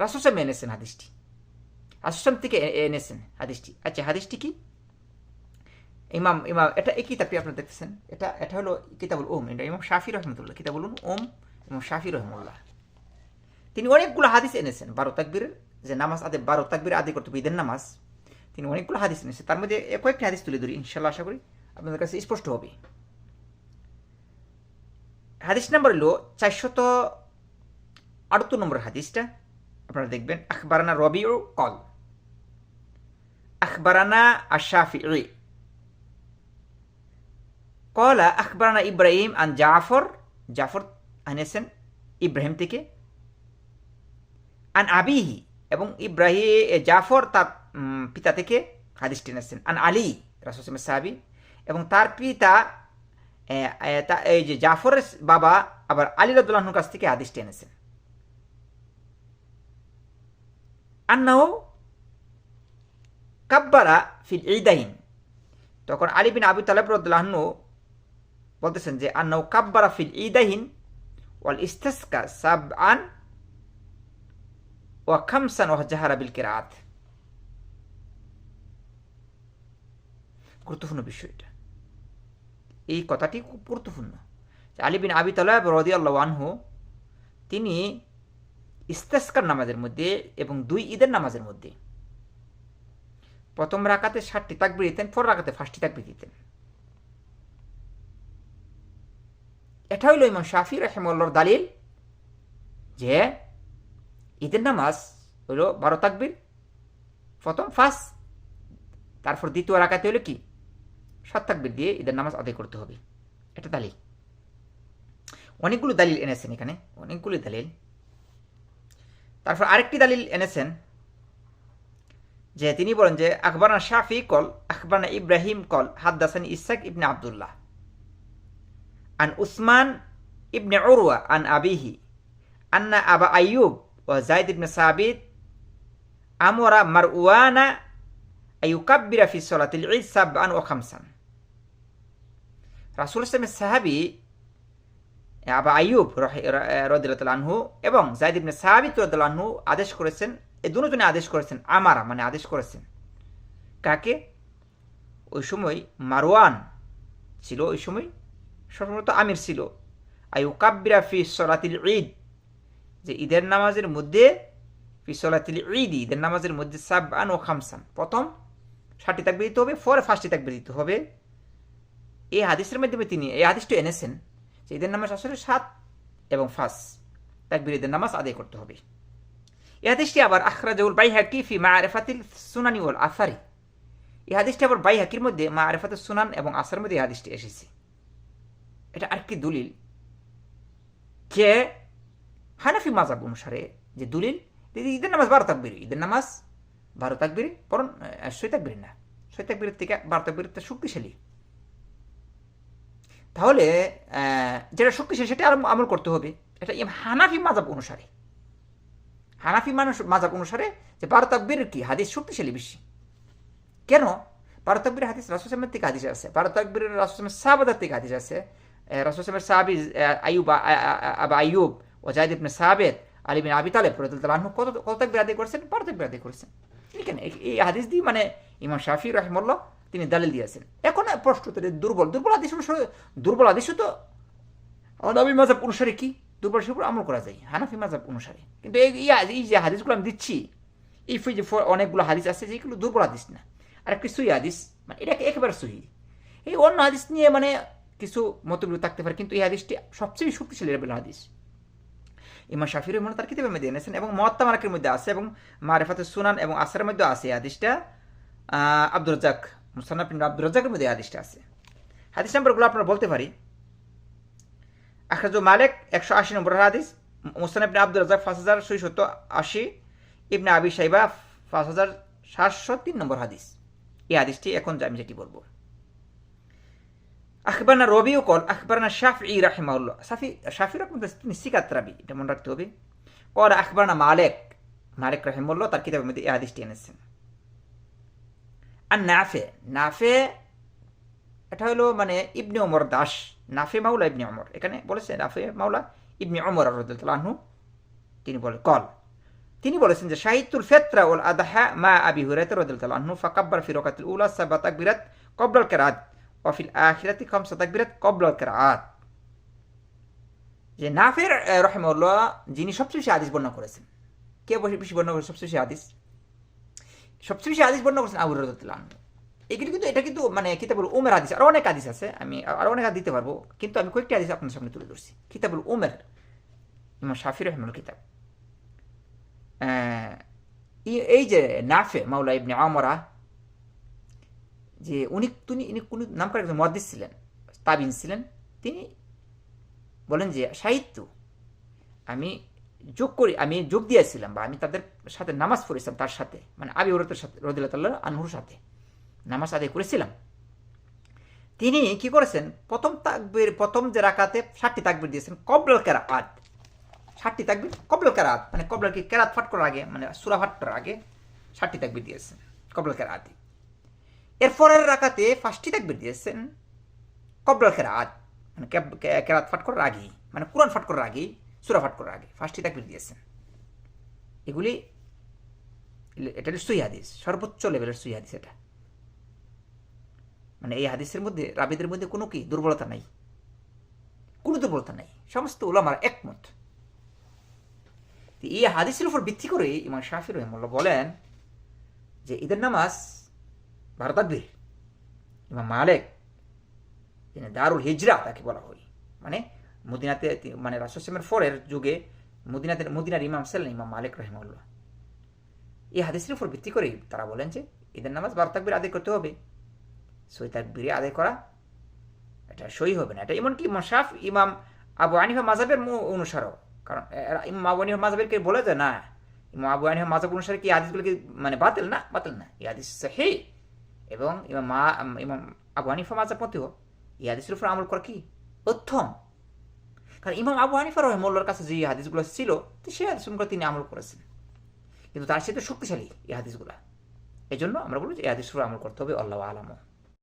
রাসুসাম এনেছেন হাদিসটি রাসুসাম থেকে এনেছেন হাদিসটি আচ্ছা হাদিসটি কি ইমাম ইমাম এটা এই কিতাবটি আপনারা দেখতেছেন এটা এটা হলো কিতাবুল ওম এটা ইমাম শাফি রহমতুল্লাহ কিতাবুল ওম ইমাম শাফি রহমুল্লাহ তিনি অনেকগুলো হাদিস এনেছেন বারো তাকবীরের যে নামাজ আদে বারো তাকবীর আদি করতে ঈদের নামাজ তিনি অনেকগুলো হাদিস এনেছেন তার মধ্যে কয়েকটি হাদিস তুলে ধরি ইনশাল্লাহ আশা করি আপনাদের কাছে স্পষ্ট হবে হাদিস নাম্বার হলো চারশত আটাত্তর নম্বর হাদিসটা আপনারা দেখবেন, আখবারানা রবিউ কল। আখবারানা আশাফি কলা আখবারানা ইব্রাহিম আন জাফর। জাফর আনেছেন ইব্রাহিম থেকে। আন আবিহি এবং ইব্রাহিম জাফর তার পিতা থেকে হাদিসটি এনেছেন। আন আলী রাসুসিম সাহাবি। এবং তার পিতা এই যে জাফরের বাবা আবার আলী রদুল্লাহর কাছ থেকে হাদিসটি এনেছেন। আন্নাও কাব্বারা ফিল ঈদাইন। তখন আলী বিন আবু তালেব রদুল্লাহন বলতেছেন যে আন্নাও কাব্বারা ফিল ঈদাইন ওয়াল ইস্তাসকা সাব আন ওয়া খামসান ওয়া জাহারা বিল কিরাত। গুরুত্বপূর্ণ বিষয় এটা। এই কথাটি খুব গুরুত্বপূর্ণ। যে আলী বিন আবি তালাব রদি আল্লাহ আনহু তিনি ইস্তেস্কার নামাজের মধ্যে এবং দুই ঈদের নামাজের মধ্যে। প্রথম রাকাতে ষাটটি তাকবির দিতেন পর রাকাতে ফার্স্টটি তাকবির দিতেন। এটা হইল ইমাম শাফি রহমল্লার দালিল যে ঈদের নামাজ হইল বারো তাকবির, প্রথম ফার্স্ট তারপর দ্বিতীয় রাকাতে হলো কি? সাত তাকবির দিয়ে ঈদের নামাজ আদায় করতে হবে। এটা দালিল। অনেকগুলো দালিল এনেছেন এখানে, অনেকগুলো দালিল। তারপর আরেকটি দালিল এনেছেন যে তিনি বলেন যে আকবরানা শাফি কল, আকবরানা ইব্রাহিম কল, হাদ্দাসানি ইসাক ইবনে আবদুল্লাহ। আন উসমান ইবনে উরওয়া আন আবিহি আন্না আবা আইয়ুব ও জাইদ ইবনে সাবিত আমরা মারওয়ানা আইউকাব্বিরা ফি সলাতিল ঈদ সাবআন ও খামসান। রাসূল ইসলামের সাহাবী আবা আইয়ুব রদিল্লাহ আনহু এবং জাইদ ইবনে সাহাবিত আনহু আদেশ করেছেন এই দুজনে আদেশ করেছেন, আমারা মানে আদেশ করেছেন। কাকে? ওই সময় মারওয়ান ছিল, ওই সময় সর্বত আমির ছিল। আইউকাব্বিরা ফি সলাতিল ঈদ, যে ঈদের নামাজের মধ্যে, ফি সলাতিল ঈদ, ঈদের নামাজের মধ্যে সাবআন ও খামসান। প্রথম ষাটটি তাকবির দিতে হবে, পরে ফার্স্টটি তাকবির দিতে হবে। এই হাদিসের মাধ্যমে তিনি, এই হাদিসটি এনেছেন। যে ঈদের নামাজ আসলে সাত এবং ফাঁস। তাকবির ঈদের নামাজ আদায় করতে হবে। এই হাদিসটি আবার আখরাজউল বাইহাকি ফি মা আরেফাতিল সুনানি ওল আসারি। এই হাদিসটি আবার বাইহাকির মধ্যে মা আরেফাতুল সুনান এবং আসার মধ্যে এই হাদিসটি এসেছে। এটা আরেকটি দলিল। যে হানাফি মাজাব অনুসারে যে দলিল ঈদের নামাজ বারো তাকবির। ঈদের নামাজ বারো তাকবির বরং ছয় তাকবির না। ছয় থেকে বারো তাকবিরের শক্তিশালী। তাহলে যেটা শক্তিশালী সেটা আমল করতে হবে। এটা হানাফি মাজাব অনুসারে। হানাফি মানুষ মাজাব অনুসারে যে বারো কি? হাদিস শক্তিশালী বেশি। কেন? বারো হাদিস রাসুসামের থেকে হাদিস আছে। বারো তাকবির রাসুসামের সাহাবাদার থেকে হাদিস আছে। রাসুসামের সাহাবি আইয়ুব আবা আইয়ুব ও জাহিদ ইবনে সাহাবেদ আলী বিন আবি তালেব কত কত তাকবির আদায় করেছেন? বারো তাকবির আদায় করেছেন। এখানে এই হাদিস দিয়ে মানে ইমাম শাফি রহমল্লা তিনি দালিল দিয়েছেন। এখন প্রশ্ন দুর্বল দুর্বল আদেশ দুর্বল আদেশও তো নবী মাজাব অনুসারে কি? দুর্বল উপর আমল করা যায়। হানাফি মাজাব অনুসারে। কিন্তু এই এই যে হাদিসগুলো আমি দিচ্ছি, এই যে অনেকগুলো হাদিস আছে, যেগুলো দুর্বল হাদিস না। আর একটি সুই হাদিস মানে এটাকে একেবারে সহি। এই অন্য হাদিস নিয়ে মানে কিছু মতবিরোধ থাকতে পারে, কিন্তু এই হাদিসটি সবচেয়ে শক্তিশালী লেভেল হাদিস। ইমা শাফির রহমান তার কিতাবের মধ্যে এনেছেন এবং মহাত্মা মারাকের মধ্যে আছে এবং মারেফাতে সুনান এবং আসারের মধ্যে আছে এই হাদিসটা। আব্দুর রাজাক মুসান্নাফ আব্দুর রাজাকের মধ্যে হাদিসটা আছে। হাদিস নাম্বারগুলো আপনারা বলতে পারি। আখরাজ মালেক একশো আশি নম্বর হাদিস মুসানাব আব্দুল রাজাক পাঁচ হাজার ছয়শত আশি, ইবনে আবি সাইবা পাঁচ হাজার সাতশো তিন নম্বর হাদিস। এই হাদিসটি এখন আমি যেটি বলব। আখবরনা রবিও কল, আখবরনা শাফি রাহিমাউল্লাহ সাফি শাফি রকম তিনি সিকাত রাবি, এটা মনে রাখতে হবে। কল আখবরনা মালেক মালেক রাহিমুল্লাহ তার কিতাবের মধ্যে এই হাদিসটি এনেছেন। আর নাফে নাফে এটা হলো মানে ইবনে ওমর দাস, নাফে মাউলা ইবনে অমর এখানে বলেছে নাফে মাউলা ইবনে অমর রদুল্লাহু তিনি বলে, কল। তিনি বলেছেন যে, শাহিদুল ফেতরা ওল আদাহা মা আবি হুরাইতে রদিল আনহু ফাকাব্বার ফি রকাতুল উলা সাবা তাকবিরাত কবলাল কেরাত ওয়াফিল আখিরাতি খামসা তাকবিরাত কবলাল কেরাত যে নাফের রহমউল্লাহ যিনি সবচেয়ে বেশি আদিস বর্ণনা করেছেন। কে বেশি বর্ণনা করেছেন সবচেয়ে বেশি আদিস সবচেয়ে বেশি আদিস বর্ণনা করেছেন আবু রদুল্লাহ এগুলি কিন্তু, এটা কিন্তু মানে কিতাবুল উমের হাদিস আরও অনেক হাদিস আছে, আমি আরও অনেক হাদিস দিতে পারব, কিন্তু আমি কয়েকটি হাদিস আপনার সামনে তুলে ধরছি। কিতাবুল উমের, ইমাম শাফি রহমুল কিতাব। এই যে নাফে মাওলা ইবনে আমরা, যে উনি, তিনি, ইনি কোন নাম করে একজন মহাদিস ছিলেন, তাবিন ছিলেন, তিনি বলেন যে সাহিত্য আমি যোগ করি, আমি যোগ দিয়েছিলাম বা আমি তাদের সাথে নামাজ পড়েছিলাম তার সাথে মানে আবি ওরতের সাথে রদিল্লাহ আনহুর সাথে নামাজ আদায় করেছিলাম। তিনি কি করেছেন? প্রথম তাকবির, প্রথম যে রাকাতে ষাটটি তাকবির দিয়েছেন কবল কেরাত ষাটটি তাকবির কবল কেরাত মানে কবল কি কেরাত ফাট করার আগে মানে সুরা ফাট করার আগে ষাটটি তাকবির দিয়েছেন কবল কেরাতি এরপরের রাকাতে পাঁচটি তাকবির দিয়েছেন কবল কেরাত মানে কেরাত ফাট করার আগেই মানে কোরআন ফাট করার আগেই সুরা ফাট করার আগে পাঁচটি তাকবির দিয়েছেন। এগুলি এটা সুই হাদিস, সর্বোচ্চ লেভেলের সুই হাদিস এটা। মানে এই হাদিসের মধ্যে, রাবিদের মধ্যে কোনো কি দুর্বলতা নাই। কোনো দুর্বলতা নাই, সমস্ত ওলামার একমত। এই হাদিসের উপর ভিত্তি করে ইমাম শাফি রহিমুল্লাহ বলেন যে ঈদের নামাজ বারো তাকবীর। ইমাম মালেক দারুল হিজরা তাকে বলা হয়। মানে মদিনাতে মানে রাসুসলামের ফরের যুগে মদিনাতে মদিনার ইমাম ছিলেন ইমাম মালিক রহিমুল্লাহ এই হাদিসের উপর ভিত্তি করেই তারা বলেন যে ঈদের নামাজ বারো তাকবীর আদায় করতে হবে। সই তাকবীরে আদায় করা এটা সই হবে না। এটা এমনকি মশাফ ইমাম আবু আনিফা মাজাবের অনুসারও। কারণ ইমাম আবু আনিফা মাজাবেরকে বলে যে না, ইমাম আবু আনিফা মাজাব অনুসারে কি হাদিসগুলো কি মানে বাতিল না? বাতিল না। এই হাদিস সহি। এবং ইমাম মা ইমাম আবু হানিফা মাজাব মতেও এই হাদিসের উপর আমল করা কি? উত্তম। কারণ ইমাম আবু হানিফা রহমুল্লার কাছে যে হাদিসগুলো ছিল, তো সেই হাদিসগুলো তিনি আমল করেছেন। কিন্তু তার সাথে শক্তিশালী এই হাদিসগুলা। এই জন্য আমরা বলব যে এই হাদিসগুলো আমল করতে হবে, আল্লাহ আলামও